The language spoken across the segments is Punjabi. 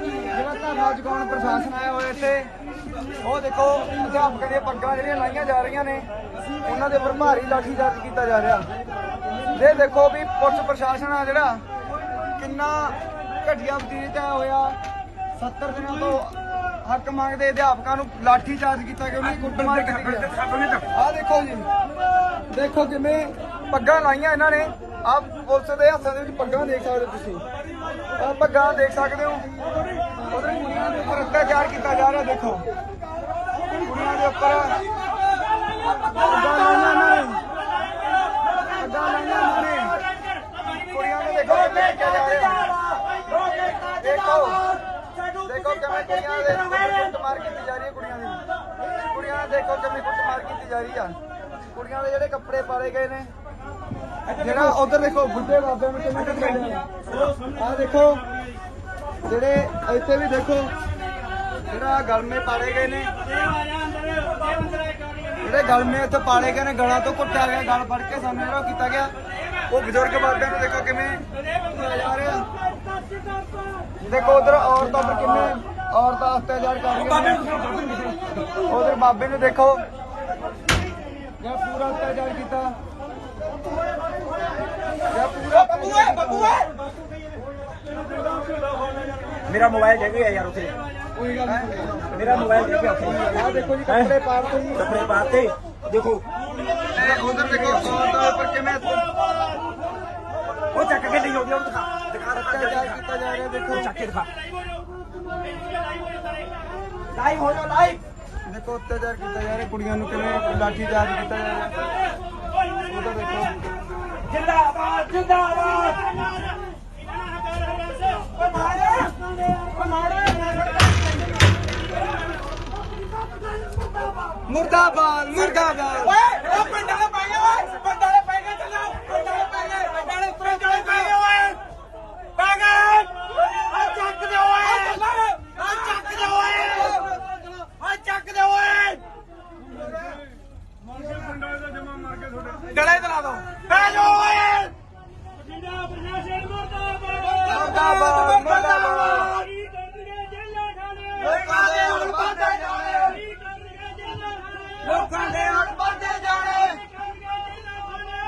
ਜਿਹੜਾ ਧਰਨਾ ਚੁਕਾਉਣ ਪ੍ਰਸ਼ਾਸਨ ਆਇਆ ਹੋਇਆ ਇੱਥੇ। ਉਹ ਦੇਖੋ, ਅਧਿਆਪਕਾਂ ਦੀਆਂ ਪੱਗਾਂ ਜਿਹੜੀਆਂ ਲਾਈਆਂ ਜਾ ਰਹੀਆਂ ਨੇ, ਉਹਨਾਂ ਦੇ ਉੱਪਰ ਭਾਰੀ ਲਾਠੀਚਾਰਜ ਕੀਤਾ ਜਾ ਰਿਹਾ। ਇਹ ਦੇਖੋ ਵੀ ਪੁਲਿਸ ਪ੍ਰਸ਼ਾਸਨ ਆ ਜਿਹੜਾ, ਕਿੰਨਾ ਘਟੀਆ ਵਤੀਤ ਹੋਇਆ। 70 ਦਿਨਾਂ ਤੋਂ ਹੱਕ ਮੰਗਦੇ ਅਧਿਆਪਕਾਂ ਨੂੰ ਲਾਠੀਚਾਰਜ ਕੀਤਾ ਗਿਆ, ਉਹਨਾਂ ਦੀ ਕੁੱਟਮਾਰ ਕੀਤੀ ਗਈ ਆਹ ਦੇਖੋ ਜੀ, ਦੇਖੋ ਕਿਵੇਂ ਪੱਗਾਂ ਲਾਈਆਂ ਇਹਨਾਂ ਨੇ। ਆਹ ਪੁਲਿਸ ਦੇ ਹੱਥਾਂ ਦੇ ਵਿੱਚ ਪੱਗਾਂ ਦੇਖ ਸਕਦੇ ਹੋ ਤੁਸੀਂ। ਆਹ ਦੇਖ ਸਕਦੇ ਹੋ। ਉਹਦੇ ਕੁੜੀਆਂ ਦੇ ਉੱਪਰ ਅਤਿਆਚਾਰ ਕੀਤਾ ਜਾ ਰਿਹਾ, ਦੇਖੋ। ਕੁੜੀਆਂ ਦੇ ਉੱਪਰ ਕੁੜੀਆਂ ਨੂੰ ਦੇਖੋ ਕਿਵੇਂ ਜਾ ਰਿਹਾ। ਦੇਖੋ। ਦੇਖੋ ਕਿਵੇਂ ਕੁੜੀਆਂ ਦੇ ਕੁੱਟਮਾਰ ਕੀਤੀ ਜਾ ਰਹੀ ਹੈ ਕੁੜੀਆਂ ਦੀ। ਕੁੜੀਆਂ ਦੇ ਦੇਖੋ ਕਿਵੇਂ ਕੁੱਟਮਾਰ ਕੀਤੀ ਜਾ ਰਹੀ ਆ। ਕੁੜੀਆਂ ਦੇ ਜਿਹੜੇ ਕੱਪੜੇ ਪਾੜੇ ਗਏ ਨੇ। ਜਿਹੜਾ ਉਧਰ ਦੇਖੋ ਬੁੱਢੇ ਬਾਬਿਆਂ ਨੂੰ ਕਿਵੇਂ ਕੁੱਟਦੇ ਆ ਦੇਖੋ, ਜਿਹੜੇ ਇੱਥੇ ਵੀ ਦੇਖੋ, ਜਿਹੜਾ ਗਲਮੇ ਪਾੜੇ ਗਏ ਨੇ। ਜਿਹੜੇ ਗਲਮੇ ਇੱਥੇ ਪਾੜੇ ਗਏ ਨੇ, ਗਲਾਂ ਤੋਂ ਕੁੱਟਿਆ ਗਿਆ, ਗਲ ਫੜ ਕੇ ਸਾਨੂੰ ਜਿਹੜਾ ਉਹ ਕੀਤਾ ਗਿਆ। ਉਹ ਬਜ਼ੁਰਗ ਬਾਬਿਆਂ ਨੂੰ ਦੇਖੋ ਕਿਵੇਂ ਕੁੱਟਿਆ ਜਾ ਰਿਹਾ। ਦੇਖੋ ਉਧਰ ਔਰਤਾਂ ਪਰ ਕਿੰਨੇ ਔਰਤਾਂ ਅਤਿਆਚਾਰ ਕਰ ਰਹੀਆਂ ਉਧਰ ਬਾਬੇ ਨੂੰ ਦੇਖੋ। ਜਾਂ ਪੂਰਾ ਅਤਿਆਚਾਰ ਕੀਤਾ। ਜਾਂ ਪੂਰਾ ਬੱਬੂਏ ਬੱਬੂਏ ਮੇਰਾ ਮੋਬਾਈਲ ਜਗ ਗਿਆ ਯਾਰ ਉੱਥੇ। ਮੇਰਾ ਮੋਬਾਈਲ ਜਗ ਗਿਆ ਉੱਥੇ। ਆਹ ਦੇਖੋ ਜੀ ਕੱਪੜੇ ਪਾੜਦੇ ਜੀ। ਕੱਪੜੇ ਪਾਤੇ ਦੇਖੋ ਉਧਰ ਦੇਖੋ। ਉੱਪਰ ਕਿਵੇਂ ਉਹ ਚੱਕ ਕੇ ਨਹੀਂ ਆਉਂਦੀ ਉਹ ਦਿਖਾ। ਦਿਖਾ ਅਤਿਆਚਾਰ ਕੀਤਾ ਜਾ ਰਿਹਾ ਦੇਖੋ। ਚੱਕ ਕੇ ਦਿਖਾ। ਲਾਈਵ ਹੋ ਜਾ ਲਾਈਵ ਦੇਖੋ ਅਤਿਆਚਾਰ ਕੀਤਾ ਜਾ ਰਿਹਾ ਕੁੜੀਆਂ ਨੂੰ ਕਿਵੇਂ ਲਾਠੀ ਚਾਰਜ ਕੀਤਾ ਜਾ ਰਿਹਾ। ਉਧਰ ਦੇਖੋ। ਜਿੰਦਾਬਾਦ ਜਿੰਦਾਬਾਦ। ਮੁਰਦਾਬਾਦ ਮੁਰਦਾਬਾਦ। ਓਏ ਉਹ ਪਿੰਡਾਂ ਦੇ ਪੈ ਗਏ ਓਏ। ਪਿੰਡਾਂ ਦੇ ਪੈ ਗਏ ਚੱਲੋ। ਪਿੰਡਾਂ ਦੇ ਪੈ ਗਏ ਪਿੰਡਾਂ ਦੇ ਉੱਪਰ ਚਲੇ ਪੈ ਗਏ ਓਏ। ਪੈ ਗਏ। ਆ ਚੱਕ ਦੇ ਓਏ। ਆ ਚੱਕ ਦੇ ਓਏ। ਆ ਚੱਕ ਦੇ ਓਏ ਗਲੇ ਚਲਾ ਦੋ। ਪੈ ਮੁਰਦਾਬਾਦ ਮੁਰਦਾਬਾਦ ਲੋਕਾਂ ਦੇ ਹੜ ਵੱਧਦੇ ਜਾਣੇ। ਲੋਕਾਂ ਦੇ ਹੜ ਵੱਧਦੇ ਜਾਣੇ।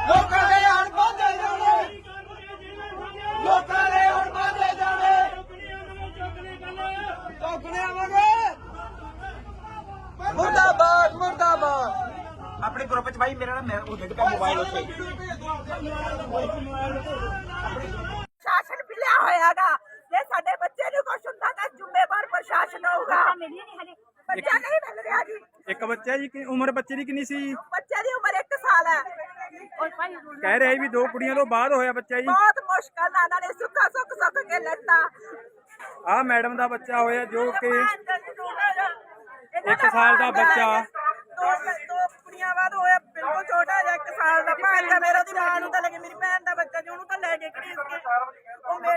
ਲੋਕਾਂ ਦੇ ਹੜ ਵੱਧਦੇ ਜਾਣੇ। ਲੋਕਾਂ ਦੇ ਹੜ ਵੱਧਦੇ ਜਾਣੇ। ਚੌਕਣੇ ਆਵਾਂਗੇ ਮੁਰਦਾਬਾਦ ਮੁਰਦਾਬਾਦ। ਆਪਣੇ ਗਰੁੱਪ ਚ ਬਾਈ ਮੇਰਾ ਨਾ ਮੈਂ ਉਹ ਡਿੱਗ ਪਿਆ ਮੋਬਾਈਲ ਉੱਤੇ ਪ੍ਰਸ਼ਾਸਨ ਹੋਊਗਾ ਬੱਚਾ ਨਹੀਂ ਮਿਲ ਰਿਹਾ ਜੀ। ਇੱਕ ਬੱਚਾ ਜੀ ਕਿ ਉਮਰ ਬੱਚੇ ਦੀ ਕਿੰਨੀ ਸੀ? ਬੱਚੇ ਦੀ ਉਮਰ 1 ਸਾਲ ਹੈ। ਕਹਿ ਰਿਹਾ ਵੀ ਦੋ ਕੁੜੀਆਂ ਤੋਂ ਬਾਅਦ ਹੋਇਆ ਬੱਚਾ ਜੀ। ਬਹੁਤ ਮੁਸ਼ਕਲ ਨਾਲ ਇਹਨਾਂ ਨੇ ਸੁੱਕਾ ਸੁੱਕ ਸੁੱਕ ਕੇ ਲੈਤਾ। ਆਹ ਮੈਡਮ ਦਾ ਬੱਚਾ ਹੋਇਆ ਜੋ ਕਿ ਇਹਨਾਂ ਇੱਕ ਸਾਲ ਦਾ। ਬੱਚਾ। ਦੋ ਦੋ ਕੁੜੀਆਂ ਬਾਅਦ ਹੋਇਆ ਬਿਲਕੁਲ ਛੋਟਾ ਜਿਹਾ 1 ਸਾਲ ਦਾ। ਭਾਣ ਦਾ ਮੇਰਾ ਦੀ ਮਾਂ ਨੂੰ ਤਾਂ ਲੱਗੇ ਮੇਰੀ ਭੈਣ ਦਾ ਬੱਚਾ ਜੀ ਉਹਨੂੰ ਤਾਂ ਲੈ ਕੇ ਘੜੀਸ ਕੇ। ਉਹ ਰਿਹਾ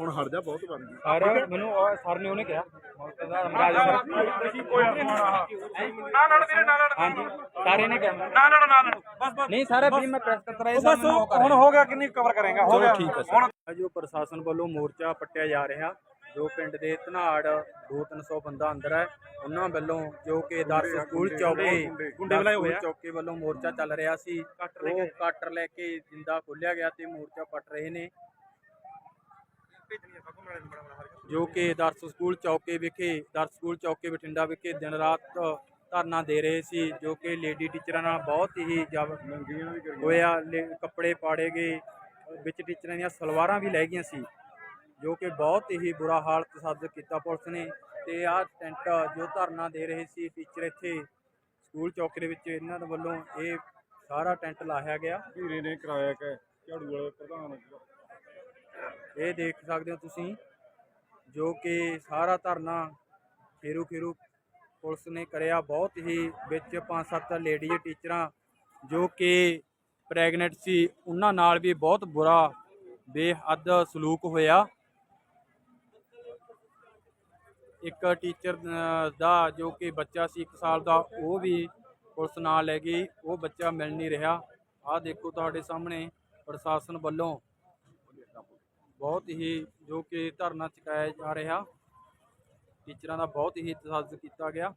ਹੁਣ ਹਟ ਜਾ ਬਹੁਤ ਬਣ ਗਈ। ਸਰ ਮੈਨੂੰ ਉਹ ਸਰ ਨੇ ਉਹਨੇ ਕਿਹਾ। ਅਮਰਾਜ ਹਾਂਜੀ ਸਾਰੇ ਨੇ ਕਿਹਾ। ਨਾ ਲੜੋ ਨਾ ਲੜੋ ਬਸ ਬਸ ਨਹੀਂ ਸਾਰੇ ਵੀ ਮੈਂ ਪ੍ਰੈਸ ਕਰ ਰਿਹਾ। ਬਸ ਹੁਣ ਹੋ ਗਿਆ ਕਿੰਨੀ ਕਵਰ ਕਰੇਗਾ? ਹੋ ਗਿਆ। ਠੀਕ ਹੈ ਸਰ। ਜੋ ਪ੍ਰਸ਼ਾਸਨ ਵੱਲੋਂ ਮੋਰਚਾ ਪੱਟਿਆ ਜਾ ਰਿਹਾ ਜੋ ਪਿੰਡ ਦੇ ਧਨਾੜ 2-300 ਬੰਦਾ ਅੰਦਰ ਹੈ ਉਹਨਾਂ ਵੱਲੋਂ ਜੋ ਕਿ ਦਰਸ ਸਕੂਲ ਚੌਕੇ ਗੁੰਡੇ ਬੁਲਾਏ ਹੋਏ ਆ। ਦਰਸ ਚੌਕੇ ਵੱਲੋਂ ਮੋਰਚਾ ਚੱਲ ਰਿਹਾ ਸੀ ਉਹ ਕੱਟਰ ਲੈ ਕੇ ਜਿੰਦਾ ਖੋਲਿਆ ਗਿਆ ਤੇ ਮੋਰਚਾ ਪੱਟ ਰਹੇ ਨੇ। ਜੋ ਕਿ ਦਰਸ ਸਕੂਲ ਚੌਕੇ ਵਿਖੇ ਦਰਸ ਸਕੂਲ ਚੌਕੇ ਬਠਿੰਡਾ ਵਿਖੇ ਦਿਨ ਰਾਤ ਧਰਨਾ ਦੇ ਰਹੇ ਸੀ ਜੋ ਕਿ ਲੇਡੀ ਟੀਚਰਾਂ ਨਾਲ ਬਹੁਤ ਹੀ ਜਬ ਹੋਇਆ। ਕੱਪੜੇ ਪਾੜੇ ਗਏ ਵਿੱਚ ਟੀਚਰਾਂ ਦੀਆਂ ਸਲਵਾਰਾਂ ਵੀ ਲੈ ਗਈਆਂ ਸੀ ਜੋ ਕਿ ਬਹੁਤ ਹੀ ਬੁਰਾ ਹਾਲ ਤਸੱਦਦ ਕੀਤਾ ਪੁਲਿਸ ਨੇ। ਤੇ ਆਹ ਟੈਂਟ ਜੋ ਧਰਨਾ ਦੇ ਰਹੇ ਸੀ ਟੀਚਰ ਇੱਥੇ ਸਕੂਲ ਚੌਕੇ ਦੇ ਵਿੱਚ ਇਹਨਾਂ ਦੇ ਵੱਲੋਂ ਇਹ ਸਾਰਾ ਟੈਂਟ ਲਾਇਆ ਗਿਆ। ਹੀਰੇ ਨੇ ਕਰਾਇਆ ਕਿ ਝਾੜੂ ਵਾਲੇ ਪ੍ਰਧਾਨ ਇਹ ਦੇਖ ਸਕਦੇ ਹੋ ਤੁਸੀਂ, ਜੋ ਕਿ ਸਾਰਾ ਧਰਨਾ ਖੇਰੂ ਖੇਰੂ ਪੁਲਿਸ ਨੇ ਕਰਿਆ। ਬਹੁਤ ਹੀ ਵਿੱਚ ਪੰਜ ਸੱਤ ਲੇਡੀਜ਼ ਟੀਚਰਾਂ ਜੋ ਕਿ ਪ੍ਰੈਗਨੈਂਟ ਸੀ, ਉਹਨਾਂ ਨਾਲ ਵੀ ਬਹੁਤ ਬੁਰਾ ਬੇਹੱਦ ਸਲੂਕ ਹੋਇਆ। ਇੱਕ ਟੀਚਰ ਦਾ ਜੋ ਕਿ ਬੱਚਾ ਸੀ 1 ਸਾਲ ਦਾ, ਉਹ ਵੀ ਪੁਲਿਸ ਨਾਲ ਲੈ ਗਈ। ਉਹ ਬੱਚਾ ਮਿਲ ਨਹੀਂ ਰਿਹਾ। ਆਹ ਦੇਖੋ ਤੁਹਾਡੇ ਸਾਹਮਣੇ ਪ੍ਰਸ਼ਾਸਨ ਵੱਲੋਂ। ਬਹੁਤ ਹੀ ਜੋ ਕਿ ਧਰਨਾ ਚੁਕਾਇਆ ਜਾ ਰਿਹਾ, ਟੀਚਰਾਂ ਦਾ ਬਹੁਤ ਹੀ ਤਸ਼ੱਦਦ ਕੀਤਾ ਗਿਆ।